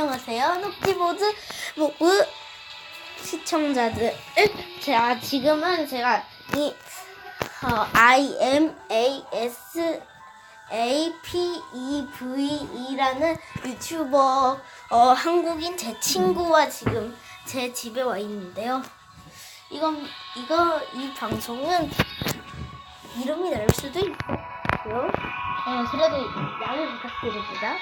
안녕하세요. 녹지보드 모브 시청자들. 제가 지금은 제가 이 어, I M A S A P E V E라는 유튜버 어, 한국인 제 친구와 지금 제 집에 와 있는데요. 이건 이거 이 방송은 이름이 다를 수도 있고요. 네, 그래도 양해 부탁드립니다.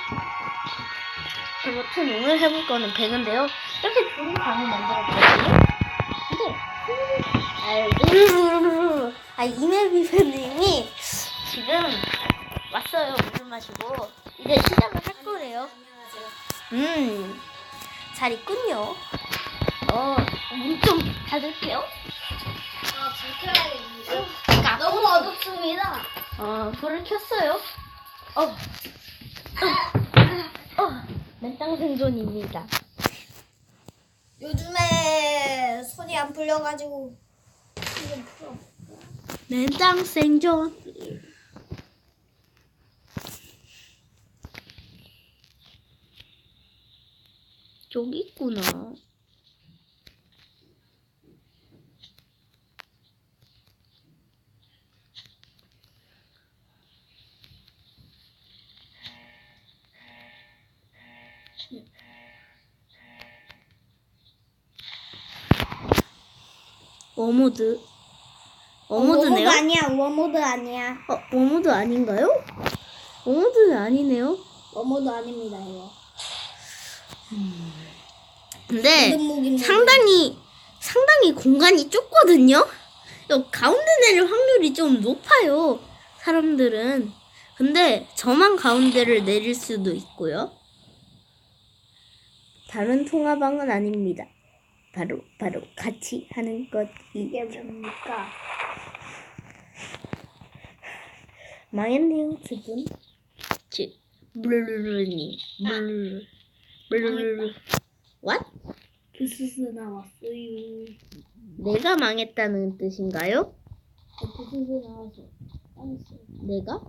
아무튼 오늘 해볼 거는 배그인데요. 이렇게 좋은 방을 만들었거든요. 근데 아 이메비브님이 지금 왔어요. 물을 마시고 이제 시작을 할 거래요. 음, 잘 있군요. 어, 문좀 닫을게요. 아, 불편하겠는데? 너무 어둡습니다. 어, 불을 켰어요. 어, 어, 어, 맨땅 생존입니다. 요즘에 손이 안 풀려가지고 좀 풀어. 맨땅 생존. 저기 있구나. 워모드. 워모드네요? 워모드 아니야. 워모드 아니야. 어, 워모드 아닌가요? 워모드는 아니네요. 워모드 아닙니다 이거. 근데 무기무기. 상당히 상당히 공간이 좁거든요. 여 가운데 내릴 확률이 좀 높아요. 사람들은. 근데 저만 가운데를 내릴 수도 있고요. 다른 통화방은 아닙니다. 바로 바로 같이 하는 이게 것이죠. 뭡니까? 망했네요, 두 분. 즉, 블루루루님. 블루루루. 블루루루. What? 부스스 나왔어요. 내가 망했다는 뜻인가요? 부스스 나와서 망했어요. 내가?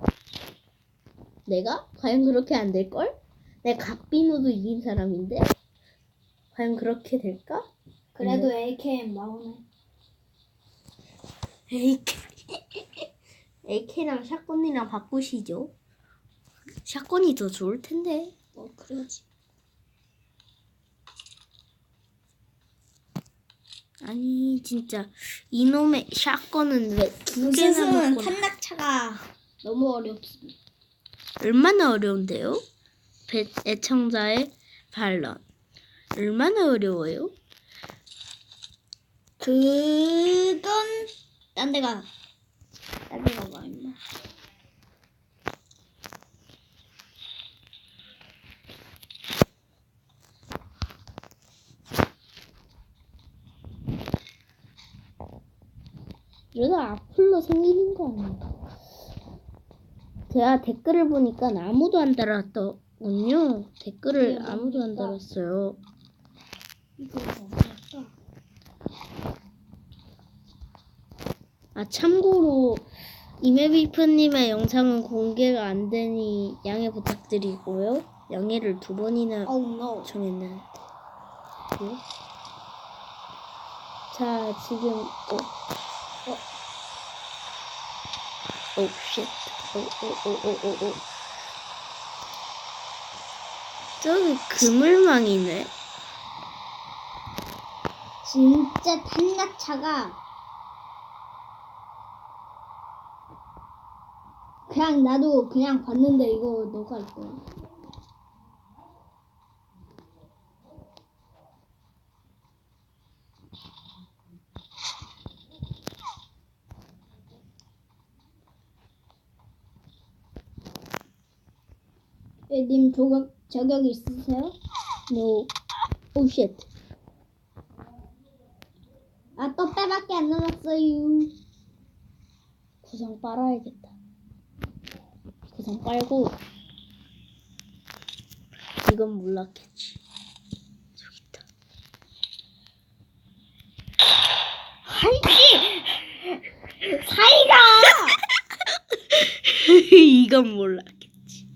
내가? 과연 그렇게 안 될걸? 내가 각비누도 이긴 사람인데? 과연 그렇게 될까? 그래도 AKM 나오네. AK. AK랑 샷건이랑 바꾸시죠. 샷건이 더 좋을 텐데. 뭐 그러지. 아니, 진짜. 이놈의 샷건은 왜 두 개나 먹고 탄낙차가 너무 어렵습니다. 얼마나 어려운데요? 배, 애청자의 반론. 얼마나 어려워요? 그건 딴 데가 딴 데가 가 임마. 이러다 악플로 생기는 거 아닌가? 제가 댓글을 보니까 아무도 안 달았더군요. 댓글을 이게 아무도 안? 달았어요. 이거? 아 참고로 이메비프님의 영상은 공개가 안 되니 양해 부탁드리고요. 양해를 두 번이나 Oh no. 정했는데. 네? 자 지금 어, 어, 오 쉣, 오오오오오오. 저기 그물망이네. 진짜 탄낙차가 그냥 나도 그냥 봤는데 이거 너가 있고 예, 님 저격 저격 있으세요? No. 오 쉣. 아 떡배밖에 안 남았어요. 구상 빨아야겠다. 구상 빨고 이건 몰랐겠지. 저기 있다. 한지 사이가 이건 몰랐겠지.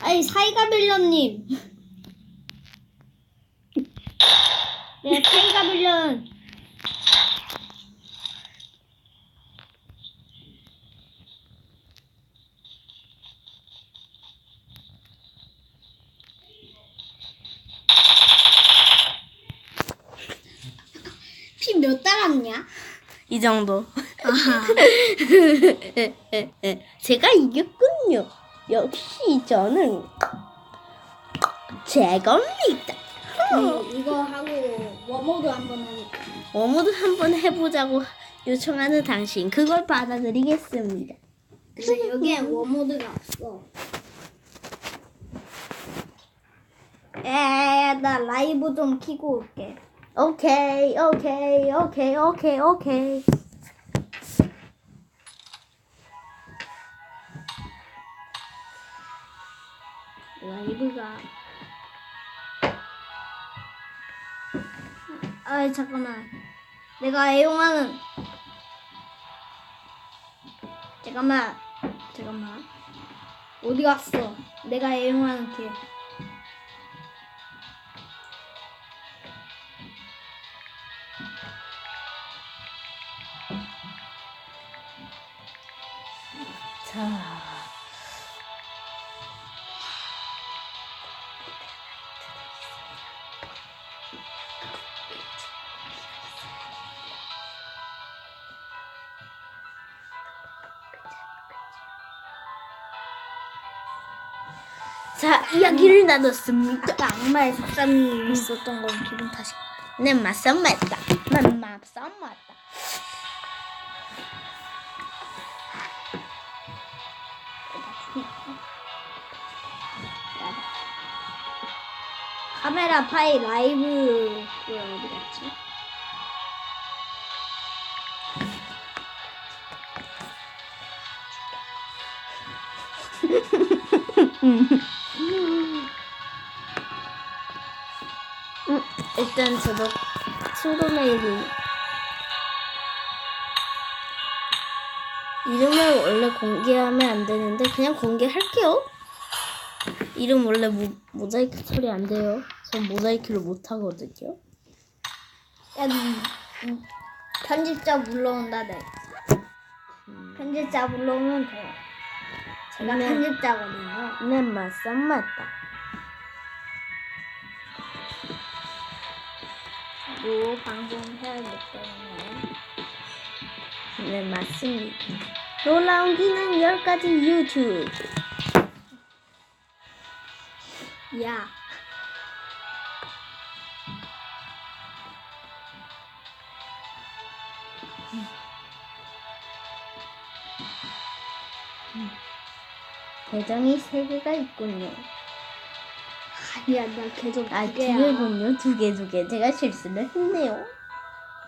아니 사이가 빌런님 내 파이가 빌런. 몇 달았냐? 이 정도. 제가 이겼군요. 역시 저는 제겁니다. 네, 이거 하고 워모드 한번 하니까. 워모드 한번 해보자고 요청하는 당신 그걸 받아들이겠습니다. 근데 여기에 워모드가 없어. 에, 나 라이브 좀 키고 올게. 오케이 오케이 오케이 오케이 오케이. 라이브가. 아, 잠깐만. 내가 애용하는. 잠깐만. 잠깐만. 어디 갔어? 내가 애용하는 걔. 자. 자, 이야기를 나눴습니다. 아까 악마의 속삼이 있었던 건 기분 탓이. 네, 맞어, 맞다. 맞다, 맞다. 카메라 파일 라이브 그 어디 갔지? 음, 일단 저도 친구 메일이 이름을 원래 공개하면 안 되는데 그냥 공개할게요. 이름 원래 모, 모자이크 처리 안 돼요. 전 모자이크를 못 하거든요. 야, 음, 음, 편집자 불러온다 네. 편집자 불러오면 돼요. 제가 네. 편집자거든요. 네, 맞어, 맞다. 요 방송 해야기 때문에 네, 맞습니다. 놀라운 기능 10가지 유튜브. 야 계정이 3개가 있군요. 아니야 나 아, 두두 개야. 개군요. 두 개, 두 개. 제가 실수를 했네요.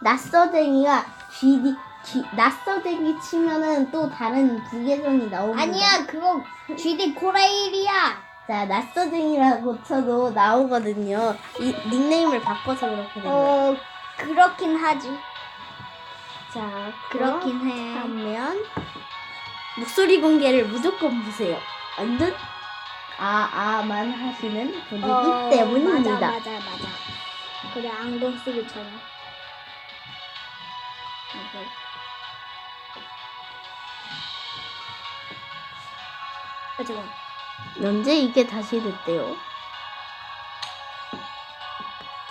낯서댕이가 GD, G, 낯서댕이 치면은 또 다른 두 계정이 나옵니다. 아니야 그거 GD 코레일이야. 자, 낯서댕이라고 쳐도 나오거든요. 이 닉네임을 바꿔서 그렇게 된 거예요. 어 그렇긴 하지. 자, 그렇긴 해. 하면 목소리 공개를 무조건 보세요. 완전 아, 아만 하시는 분이기 어, 때문입니다. 맞아 맞아 맞아. 그래 안경 쓰기처럼. 이거. 아 잠깐. 언제 이게 다시 됐대요?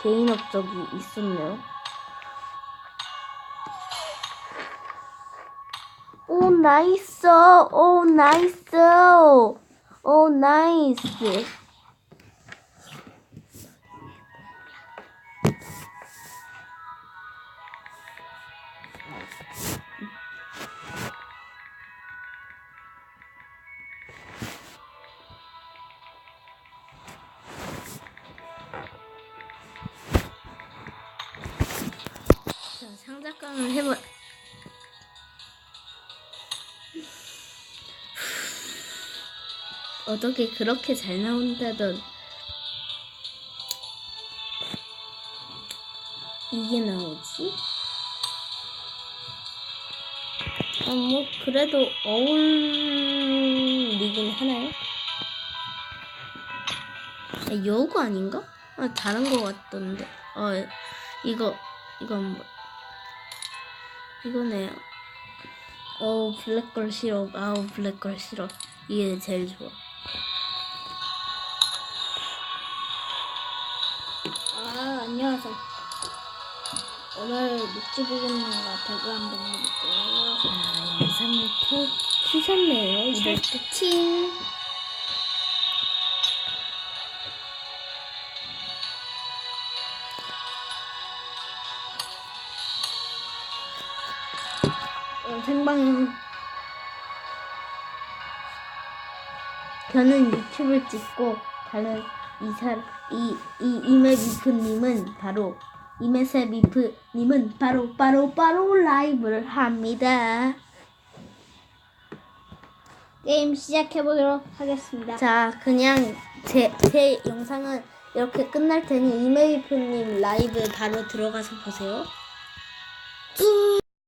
개인 업적이 있었네요. 오 나이스, 오 나이스, 오 나이스. 어떻게 그렇게 잘 나온다던 이게 나오지? 어, 뭐 그래도 어울리긴 하나요? 아, 여우 아닌가? 아, 다른 거 같던데. 어, 이거 이건 뭐 이거네요. 어우 블랙걸 싫어. 아우 블랙걸 싫어. 이게 제일 좋아. 안녕하세요. 오늘 육지부금님과 배구 한번 해볼게요. 아 영상부터 키셨네요. 이럴 때. 칭. 어, 생방송. 저는 유튜브를 찍고 다른 이사 이이 이메비프님은 바로 이메세비프님은 바로 바로 바로 라이브를 합니다. 게임 시작해 보도록 하겠습니다. 자, 그냥 제 제 영상은 이렇게 끝날 테니 이메비프님 라이브 바로 들어가서 보세요.